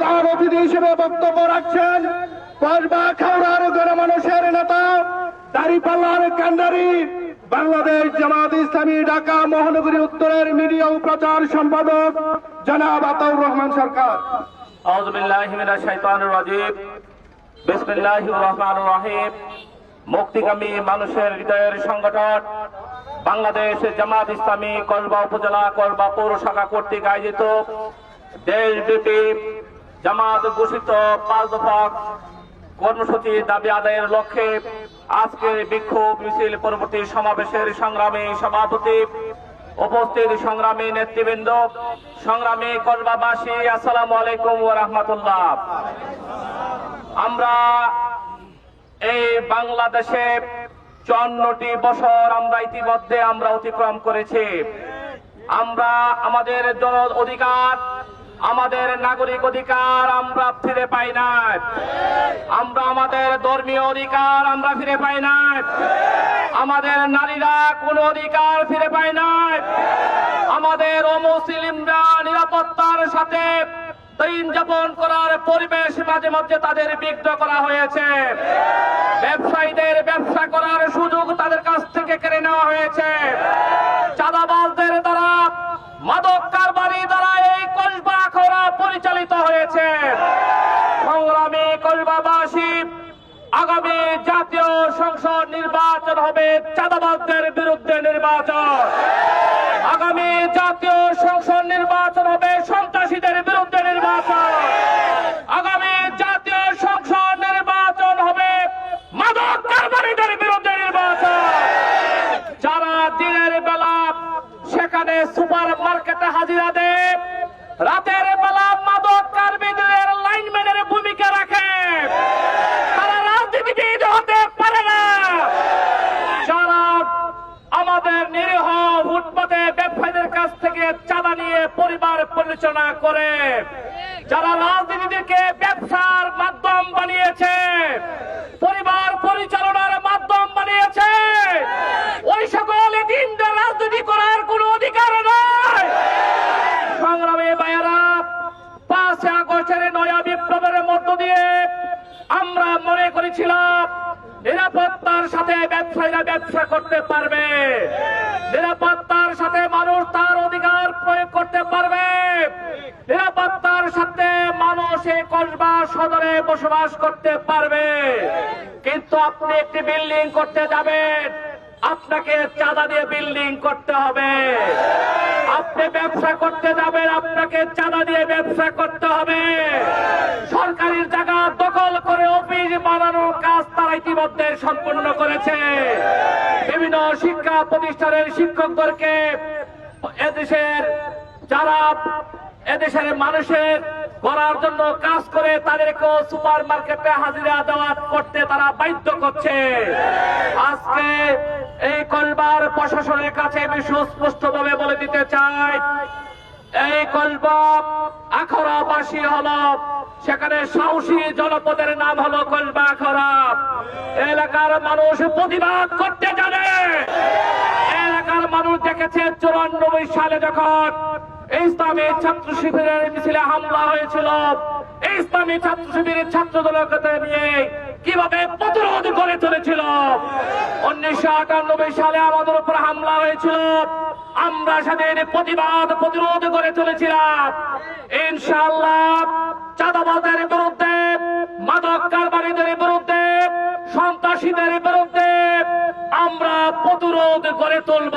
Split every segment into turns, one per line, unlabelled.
প্রধান অতিথি হিসেবে বক্তব্য রাখছেন কসবা খাওড়ার গণমানুষের নেতা, দাঁড়িপাল্লার কান্ডারি, বাংলাদেশ জামাত ইসলামী, ঢাকা, মহানগরী উত্তরের মিডিয়া প্রচার সম্পাদক জনাব আতাউর রহমান সরকার।
মুক্তিকামী মানুষের হৃদয়ের সংগঠন, বাংলাদেশ জামাত ইসলামী কসবা উপজেলা, কসবা পৌর শাখা কর্তৃক আয়োজিত দেশব্যাপী জামাত ঘোষিত পাঁচ দফা কর্মসূচি দাবি আদায়ের লক্ষ্যে আজকের বিক্ষোভ মিছিল পরবর্তী সমাবেশের সংগ্রামী সভাপতি উপস্থিত সংগ্রামী নেতৃবৃন্দ, সংগ্রামী কলবাবাসী আসসালামু আলাইকুম ওয়া রাহমাতুল্লাহ। আমরা এই বাংলাদেশে চুয়ান্নটি বছর আমরা ইতিমধ্যে আমরা অতিক্রম করেছি। আমরা আমাদের জন অধিকার আমাদের নাগরিক অধিকার আমরা ফিরে পাই না আমরা আমাদের ধর্মীয় অধিকার আমরা ফিরে পাই না আমাদের নারীরা কোনো অধিকার ফিরে পায় না আমাদের অমুসলিমরা নিরাপত্তার সাথে দিন যাপন করার পরিবেশ মাঝে মধ্যে তাদের বিঘ্ন করা হয়েছে। ব্যবসায়ীদের ব্যবসা করার সুযোগ তাদের কাছ থেকে কেড়ে নেওয়া হয়েছে চাঁদাবাজদের দ্বারা মাদক কারবারি দ্বারা এই কসবা খরা পরিচালিত হয়েছে সংগ্রামী কসবাবাসী আগামী জাতীয় সংসদ নির্বাচন হবে চাঁদাবাজদের বিরুদ্ধে নির্বাচন। আগামী জাতীয় সংসদ নির্বাচন হবে সন্ত্রাসীদের বিরুদ্ধে নির্বাচন। আগামী জাতীয় সংসদ নির্বাচন হবে মাদক কারবারিদের বিরুদ্ধে নির্বাচন। যারা দিনের বেলা সেখানে সুপার মার্কেটে হাজিরা দেয়, রাতের বেলা মাদক কারবারিদের লাইনম্যানের ভূমিকা রাখে তারা রাজনীতিবিদ হতে পারে না যারা আমাদের নিরীহ ফুটপাতে ব্যবসায়ীদের কাছ থেকে চাঁদা নিয়ে পরিবার পরিচালনা করে। যারা রাজনীতিকে ব্যবসার মাধ্যম বানিয়েছে, পরিবার পরিচালনার মাধ্যম বানিয়েছে, ওই সকল দিনদের রাজনীতি করার কোনো অধিকার নাই। সংগ্রামী ভাইয়েরা, পাঁচ আগস্টের নয়া বিপ্লবের মধ্য দিয়ে আমরা মনে করেছিলাম, নিরাপত্তার সাথে ব্যবসায়ীরা ব্যবসা করতে পারবে। নিরাপত্তার সাথে মানুষ তার অধিকার প্রয়োগ করতে পারবে। নিরাপত্তার সাথে মানুষ এই কসবা সদরে বসবাস করতে পারবে। কিন্তু আপনি একটি বিল্ডিং করতে যাবেন। আপনাকে চাঁদা দিয়ে বিল্ডিং করতে হবে। আপনি ব্যবসা করতে যাবেন, আপনাকে চাঁদা দিয়ে ব্যবসা করতে হবে। সরকারি জায়গা দখল করে অফিস বানানোর ইতিমধ্যে সম্পূর্ণ করেছে। বিভিন্ন শিক্ষা প্রতিষ্ঠানের শিক্ষকদেরকে এদেশের, যারা এদেশের মানুষের করার জন্য কাজ করে, তাদেরকেও সুপার মার্কেটে হাজিরা দেওয়া করতে তারা বাধ্য করছে। আজকে এই কলবার প্রশাসনের কাছে আমি সুস্পষ্ট ভাবে বলে দিতে চাই, এই কলবা আখড়াবাসী হল সেখানে সাহসী জনপদের নাম হলো কলবা আখড়া এলাকার মানুষ প্রতিবাদ করতে জানে। এলাকার মানুষ দেখেছে চুরানব্বই সালে যখন ইসলামী ছাত্র শিবিরের মিছিলে হামলা হয়েছিল। ইসলামী ছাত্র শিবিরের ছাত্র দলকে নিয়ে কীভাবে প্রতিরোধ করে চলেছিল উনিশশো আটানব্বই সালে আমাদের উপর হামলা হয়েছিল। আমরা সেদিন প্রতিবাদ, প্রতিরোধ করে চলেছিলাম ইনশাআল্লাহ চাঁদাবাদের বিরুদ্ধে, মাদক কারবারিদের বিরুদ্ধে, সন্ত্রাসীদের বিরুদ্ধে আমরা প্রতিরোধ করে তুলব।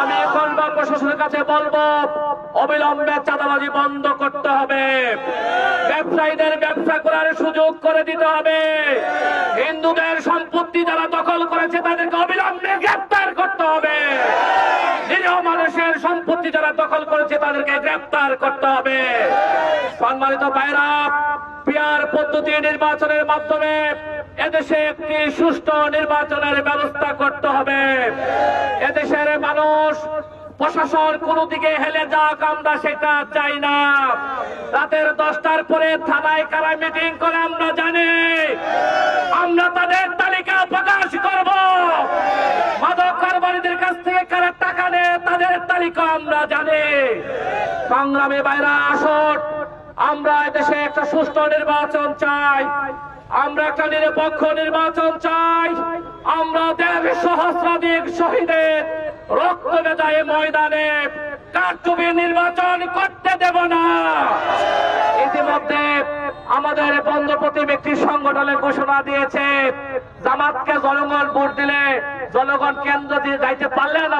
আমি কলবা প্রশাসনের কাছে বলব, অবিলম্বে চাঁদাবাজি বন্ধ করতে হবে। ব্যবসায়ীদের ব্যবসা করার সুযোগ করে দিতে হবে। হিন্দুদের সম্পত্তি যারা দখল করেছে, তাদেরকে অবিলম্বে গ্রেপ্তার করতে হবে। সম্পত্তি যারা দখল করেছে, তাদেরকে গ্রেপ্তার করতে হবে। সম্মানিত ভাইরা পিয়ার পদ্ধতি নির্বাচনের মাধ্যমে এদেশে একটি সুষ্ঠু নির্বাচনের ব্যবস্থা করতে হবে। এদেশের মানুষ প্রশাসন কোন দিকে হেলে যাক, আমরা সেটা চাই না। রাতের দশটার পরে থানায় কারা মিটিং করে, আমরা জানি। আমরা তাদের তালিকা প্রকাশ করব মাদক কারবারিদের কাছ থেকে কারা টাকা নেয়, তাদের তালিকা আমরা জানি। সংগ্রামে বাইরা আসন আমরা দেশে একটা সুষ্ঠু নির্বাচন চাই। আমরা একটা নিরপেক্ষ নির্বাচন চাই। আমরা দেড় সহস্রাধিক শহীদের রক্ত বেদায় ময়দানে কারচুপি নির্বাচন করতে দেব না। ইতিমধ্যে আমাদের বন্ধ প্রতিবেশী সংগঠনের ঘোষণা দিয়েছে, জামাতকে জনগণ ভোট দিলে জনগণ কেন্দ্র দিয়ে যাইতে পারলে না।